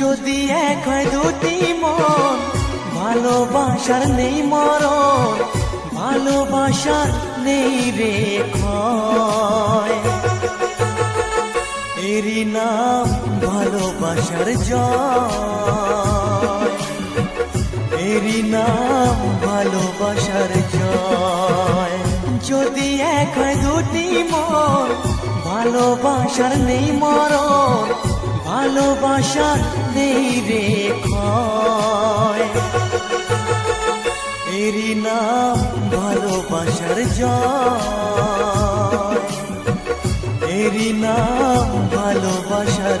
যদি এক হয় দুটি মন, ভালোবাসার নেই মরণ, ভালোবাসার নেই রে এরই নাম ভালোবাসার জয়। এরই নাম ভালোবাসার জয়। যদি এক হয় দুটি মন ভালোবাসার নেই মরণ ভালোবাসা নেই রে এরি না ভালোবাসার জয়। এরি নাম ভালোবাসার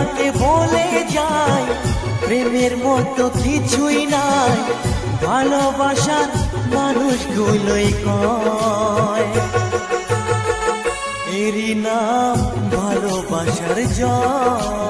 দুনিয়াকে বলে যায় প্রেমের মতো কিছুই নাই ভালোবাসার মানুষগুলোই কয়। এরই নাম ভালোবাসার জয়।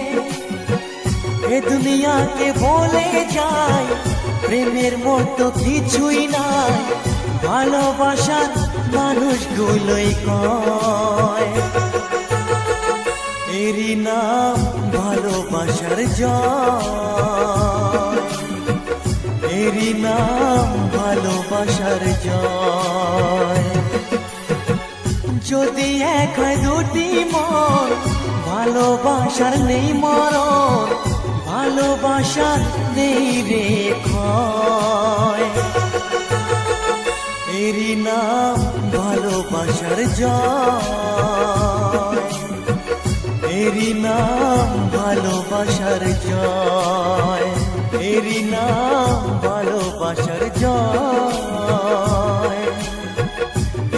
এ দুনিয়াকে বলে যায় প্রেমের মতো কিছুই নাই, ভালোবাসার মানুষগুলোই কয়। এরই নাম ভালোবাসার জয়। এরই নাম ভালোবাসার জয়। যদি এক দুটি মন ভালোবাসার নেই মরণ, ভালোবাসা নেই রে এরই নাম ভালোবাসার এরই নাম ভালোবাসার জয়। এরই নাম ভালোবাসার জয়।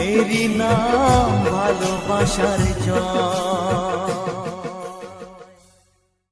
এরই নাম ভালোবাসার জয়।